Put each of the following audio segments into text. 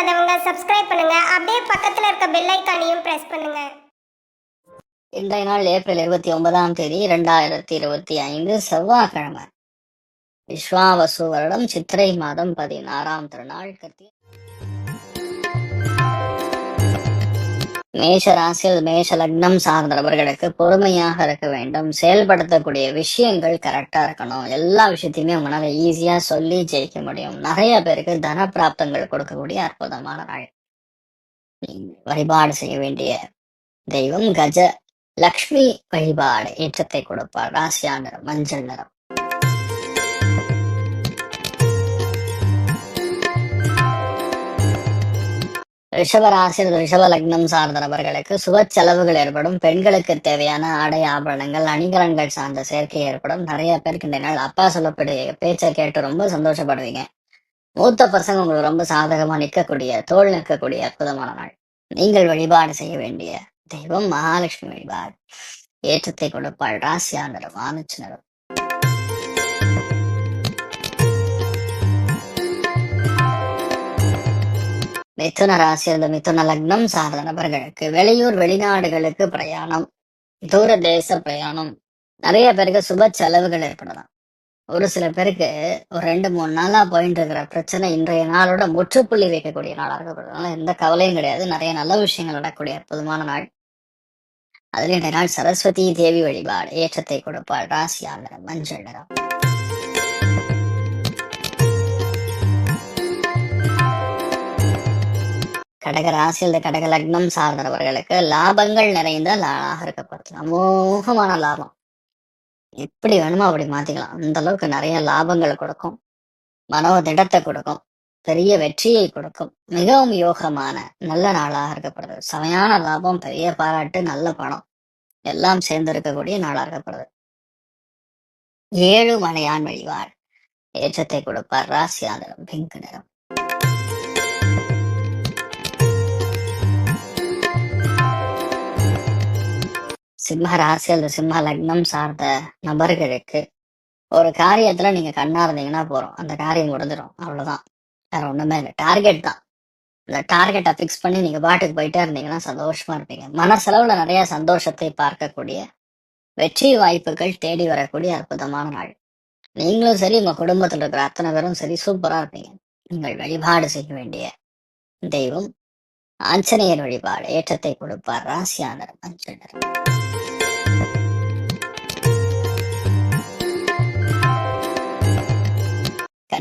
Subscribe பண்ணுங்க. அப்படியே பக்கத்துல இருக்க பெல் ஐக்கானையும் பிரஸ் பண்ணுங்க. இன்றைய நாள் ஏப்ரல் இருபத்தி ஒன்பதாம் தேதி இரண்டாயிரத்தி இருபத்தி ஐந்து செவ்வாய்க்கிழமை. விஸ்வாவசு வருடம் சித்திரை மாதம் பதினாறாம் திருநாள் கத்தி மேஷ ராசியில் மேஷ லக்னம் சார்ந்த நபர்களுக்கு பொறுமையாக இருக்க வேண்டும். செயல்படுத்தக்கூடிய விஷயங்கள் கரெக்டா இருக்கணும். எல்லா விஷயத்தையுமே உங்களால ஈஸியா சொல்லி ஜெயிக்க முடியும். நிறைய பேருக்கு தன பிராப்தங்கள் கொடுக்கக்கூடிய அற்புதமான நாள். வழிபாடு செய்ய வேண்டிய தெய்வம் கஜ லக்ஷ்மி வழிபாடு ஏற்றத்தை கொடுப்பார். ராசியா நிறம் மஞ்சள் நிறம். ரிஷப ராசி ரிஷப லக்னம் சார்ந்த நபர்களுக்கு சுப செலவுகள் ஏற்படும். பெண்களுக்கு தேவையான ஆடை ஆபரணங்கள் அணிகலன்கள் சார்ந்த சேர்க்கை ஏற்படும். நிறைய பேருக்கு இந்த நாள் அப்பா சொல்லக்கூடிய பேச்சை கேட்டு ரொம்ப சந்தோஷப்படுவீங்க. மூத்த பசங்க உங்களுக்கு ரொம்ப சாதகமா நிற்கக்கூடிய தோல் நிற்கக்கூடிய அற்புதமான நாள். நீங்கள் வழிபாடு செய்ய வேண்டிய தெய்வம் மகாலட்சுமி வழிபாடு. ஏற்றத்தை கொடுப்பாள். ராசியா நிறம் மிதுன ராசி அந்த மிதுன லக்னம் சார்ந்த நபர்களுக்கு வெளியூர் வெளிநாடுகளுக்கு பிரயாணம் தூர தேச பிரயாணம். நிறைய பேருக்கு சுப செலவுகள் ஏற்படலாம். ஒரு சில பேருக்கு ஒரு ரெண்டு மூணு நாளா போயிட்டு இருக்கிற பிரச்சனை இன்றைய நாளோட முற்றுப்புள்ளி வைக்கக்கூடிய நாளாக இருக்கப்படுறதுனால எந்த கவலையும் கிடையாது. நிறைய நல்ல விஷயங்கள் நடக்கக்கூடிய அற்புதமான நாள். அதுல இன்றைய நாள் சரஸ்வதி தேவி வழிபாடு ஏற்றத்தை கொடுப்பாள். ராசியாளர் மஞ்சள் நிறம். கடக ராசி இந்த கடக லக்னம் சார்ந்தவர்களுக்கு லாபங்கள் நிறைந்த நாளாக இருக்கப்படுது அமோகமான லாபம். எப்படி வேணுமோ அப்படி மாத்திக்கலாம். அந்த அளவுக்கு நிறைய லாபங்கள் கொடுக்கும். மனோ திடத்தை கொடுக்கும். பெரிய வெற்றியை கொடுக்கும். மிகவும் யோகமான நல்ல நாளாக இருக்கப்படுது. செமையான லாபம் பெரிய பாராட்டு நல்ல பணம். எல்லாம் சேர்ந்து இருக்கக்கூடிய நாளாக இருக்கப்படுது. ஏழு மலையான் வழிவார் ஏற்றத்தை கொடுப்பார். ராசியாதரம் பிங்க் நிறம். சிம்ம ராசி அல்லது சிம்ம லக்னம் சார்ந்த நபர்களுக்கு ஒரு காரியத்துல நீங்க கண்ணா இருந்தீங்கன்னா போறோம் அந்த காரியம் முடிஞ்சிடும். அவ்வளவுதான். வேற ஒண்ணுமே இல்லை. டார்கெட் தான். இந்த டார்கெட்டை ஃபிக்ஸ் பண்ணி நீங்க பாட்டுக்கு போயிட்டே இருந்தீங்கன்னா சந்தோஷமா இருப்பீங்க. மனசெலவுல நிறைய சந்தோஷத்தை பார்க்கக்கூடிய வெற்றி வாய்ப்புகள் தேடி வரக்கூடிய அற்புதமான நாள். நீங்களும் சரி உங்க குடும்பத்துல இருக்கிற அத்தனை பேரும் சரி சூப்பரா இருப்பீங்க. நீங்கள் வழிபாடு செய்ய வேண்டிய தெய்வம் ஆஞ்சநேயர் வழிபாடு. ஏற்றத்தை கொடுப்பார் ராசியானர் மஞ்சள்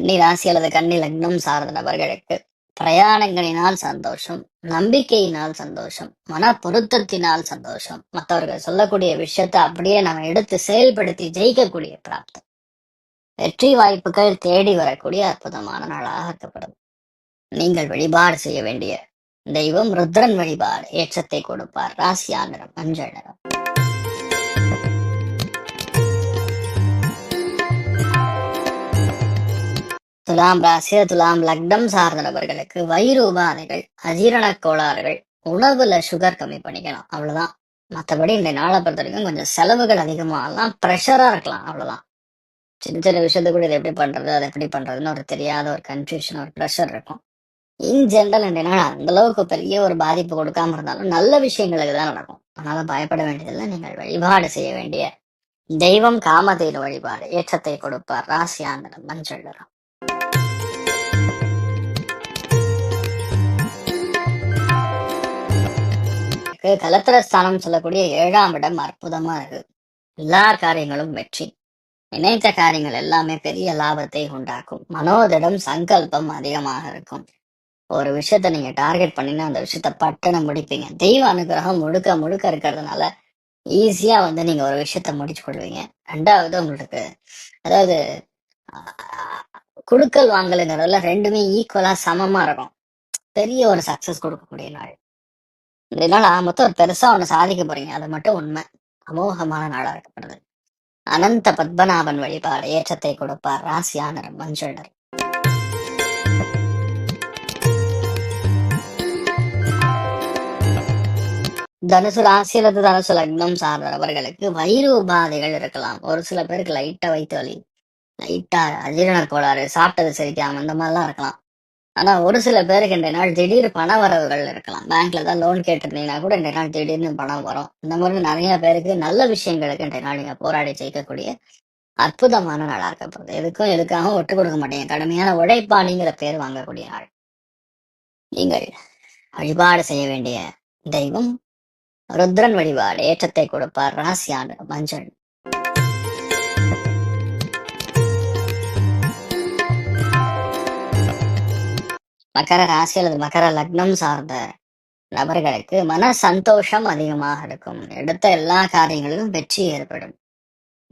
கன்னி ராசி அல்லது கன்னி லக்னம் சார்ந்த நபர்களுக்கு பிரயாணங்களினால் சந்தோஷம் நம்பிக்கையினால் சந்தோஷம் மன பொருத்தத்தினால் சந்தோஷம். மற்றவர்கள் சொல்லக்கூடிய விஷயத்தை அப்படியே நம்ம எடுத்து செயல்படுத்தி ஜெயிக்கக்கூடிய பிராப்தம். வெற்றி வாய்ப்புகள் தேடி வரக்கூடிய அற்புதமான நாளாக இருக்கப்படும் நீங்கள் வழிபாடு செய்ய வேண்டிய தெய்வம் ருத்ரன் வழிபாடு ஏற்றத்தை கொடுப்பார். ராசியா நிறம் மஞ்சள் நிறம். துலாம் ராசி துலாம் லக்னம் சார்ந்த நபர்களுக்கு வயிறு உபாதைகள் அஜீரண கோளாறுகள் உணவுல சுகர் கம்மி பண்ணிக்கலாம் அவ்வளவுதான். மற்றபடி இந்த நாளை பொறுத்த வரைக்கும் கொஞ்சம் செலவுகள் அதிகமாகலாம் ப்ரெஷரா இருக்கலாம். அவ்வளவுதான். சின்ன சின்ன விஷயத்தை கூட இதை எப்படி பண்றது அதை எப்படி பண்றதுன்னு ஒரு தெரியாத ஒரு கன்ஃபியூஷன் ஒரு ப்ரெஷர் இருக்கும். இன் ஜென்ரல் இந்த நாள் அந்த அளவுக்கு பெரிய ஒரு பாதிப்பு கொடுக்காம இருந்தாலும் நல்ல விஷயங்களுக்கு தான் நடக்கும். அதனால பயப்பட வேண்டியதில்லை. நீங்கள் வழிபாடு செய்ய வேண்டிய தெய்வம் காமதேனு வழிபாடு ஏற்றத்தை கொடுப்பார் ராசியாந்தனம் மஞ்சள் நிறம். இருக்கு. கலத்திரஸ்தானம் சொல்லக்கூடிய ஏழாம் இடம் அற்புதமா இருக்கு. எல்லா காரியங்களும் வெற்றி. நினைத்த காரியங்கள் எல்லாமே பெரிய லாபத்தை உண்டாக்கும். மனோதிடம் சங்கல்பம் அதிகமாக இருக்கும். ஒரு விஷயத்த நீங்க டார்கெட் பண்ணினா அந்த விஷயத்த பட்டனை முடிப்பீங்க. தெய்வ அனுகிரகம் முழுக்க முழுக்க இருக்கிறதுனால ஈஸியா வந்து நீங்க ஒரு விஷயத்த முடிச்சு கொள்வீங்க ரெண்டாவது உங்களுக்கு அதாவது குடுக்கல் வாங்கலுங்கிறதுல ரெண்டுமே ஈக்குவலா சமமா இருக்கும். பெரிய ஒரு சக்சஸ் கொடுக்கக்கூடிய நாள். இதனால மொத்தம் ஒரு பெருசா ஒண்ணு சாதிக்க போறீங்க. அது மட்டும் உண்மை. அமோகமான நாளா இருக்கப்படுது. அனந்த பத்மநாபன் வழிபாடு ஏற்றத்தை கொடுப்பார் ராசியானர் மஞ்சள். தனுசு ராசி அல்லது தனுசு லக்னம் சார்ந்தவர்களுக்கு வயிறு உபாதைகள் இருக்கலாம். ஒரு சில பேருக்கு லைட்டா வயிற்று வலி லைட்டா அஜீரண கோளாறு சாப்பிட்டது செரிக்காம இந்த மாதிரிலாம் இருக்கலாம். ஆனா ஒரு சில பேருக்கு இந்த நாள் திடீர் பண வரவுகள் இருக்கலாம். பேங்க்ல தான் லோன் கேட்டிருந்தீங்கன்னா கூட இந்த நாள் திடீர்னு பணம் வரும். இந்த மாதிரி நிறைய பேருக்கு நல்ல விஷயங்களுக்கு இந்த நாள் நீங்க போராடி ஜெயிக்கக்கூடிய அற்புதமான நாளா இருக்க போகுது. எதுக்கும் எதுக்காகவும் ஒட்டு கொடுக்க மாட்டீங்க. கடுமையான உழைப்பாளிங்கிற பேர் வாங்கக்கூடிய நாள். நீங்கள் வழிபாடு செய்ய வேண்டிய தெய்வம் ருத்ரன் வழிபாடு ஏற்றத்தை கொடுப்பார் ராசியான மஞ்சள். மகர ராசி அல்லது மகர லக்னம் சார்ந்த நபர்களுக்கு மன சந்தோஷம் அதிகமாக இருக்கும். எடுத்த எல்லா காரியங்களிலும் வெற்றி ஏற்படும்.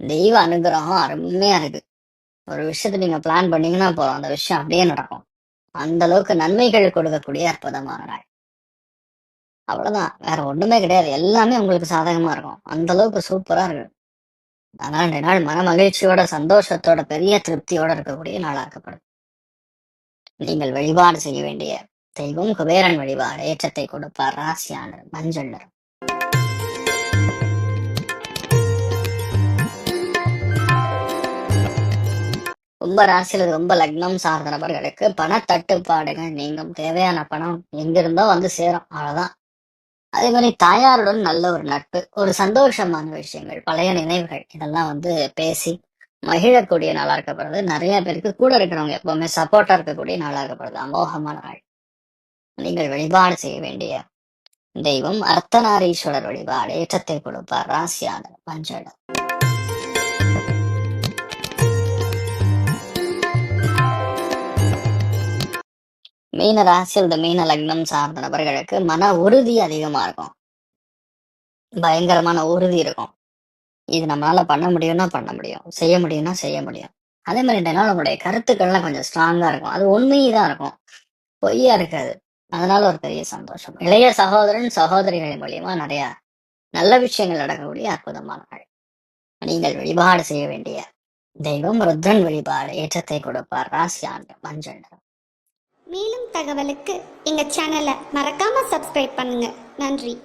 தெய்வ அனுகிரகம் அருமையா இருக்கு. ஒரு விஷயத்தை நீங்க பிளான் பண்ணீங்கன்னா போதும். அந்த விஷயம் அப்படியே நடக்கும். அந்த அளவுக்கு நன்மைகள் கொடுக்கக்கூடிய அற்புதமான நாள். அவ்வளவுதான். வேற ஒண்ணுமே கிடையாது. எல்லாமே உங்களுக்கு சாதகமா இருக்கும். அந்த அளவுக்கு சூப்பரா இருக்கு. அதனால ரெண்டு நாள் மன மகிழ்ச்சியோட சந்தோஷத்தோட பெரிய திருப்தியோட இருக்கக்கூடிய நாளா இருக்கப்படும் நீங்கள் வழிபாடு செய்ய வேண்டிய தெய்வம் குபேரன் வழிபாடு. ஏற்றத்தை கொடுப்பார் ராசியாளர் மஞ்சள் நிறம் ரொம்ப ராசியில் ரொம்ப லக்னம் சார்ந்த நபர்களுக்கு பணத்தட்டுப்பாடுகள் நீங்கும். தேவையான பணம் எங்கிருந்தோ வந்து சேரும். அவ்வளவுதான். அதே மாதிரி தாயாருடன் நல்ல ஒரு நட்பு ஒரு சந்தோஷமான விஷயங்கள் பழைய நினைவுகள் இதெல்லாம் வந்து பேசி மகிழக்கூடிய நாளா இருக்கப்படுறது நிறைய பேருக்கு கூட இருக்கிறவங்க எப்பவுமே சப்போர்ட்டா இருக்கக்கூடிய நாளா இருக்கப்படுது அமோகமான நாள். நீங்கள் வழிபாடு செய்ய வேண்டிய தெய்வம் அர்த்தநாரீஸ்வரர் வழிபாடு. ஏற்றத்தை கொடுப்பார். ராசியான பஞ்சடம் மீன ராசி இந்த மீன லக்னம் சார்ந்த நபர்களுக்கு மன உறுதி அதிகமா இருக்கும். பயங்கரமான உறுதி இருக்கும். இது நம்மளால பண்ண முடியும்னா பண்ண முடியும். செய்ய முடியும்னா செய்ய முடியும். அதே மாதிரி இந்த நாள் கருத்துக்கள்லாம் கொஞ்சம் ஸ்ட்ராங்கா இருக்கும். அது உண்மைதான் இருக்கும். பொய்யா இருக்காது. அதனால ஒரு பெரிய சந்தோஷம். இளைய சகோதரன் சகோதரிகள் மூலியமா நிறைய நல்ல விஷயங்கள் நடக்கக்கூடிய அற்புதமான நாள். நீங்கள் வழிபாடு செய்ய வேண்டிய தெய்வம் ருத்ரன் வழிபாடு. ஏற்றத்தை கொடுப்பார். ராசியாண்டு மஞ்சள் நிறம். மேலும் தகவலுக்கு எங்க சேனலை மறக்காம சப்ஸ்கிரைப் பண்ணுங்க. நன்றி.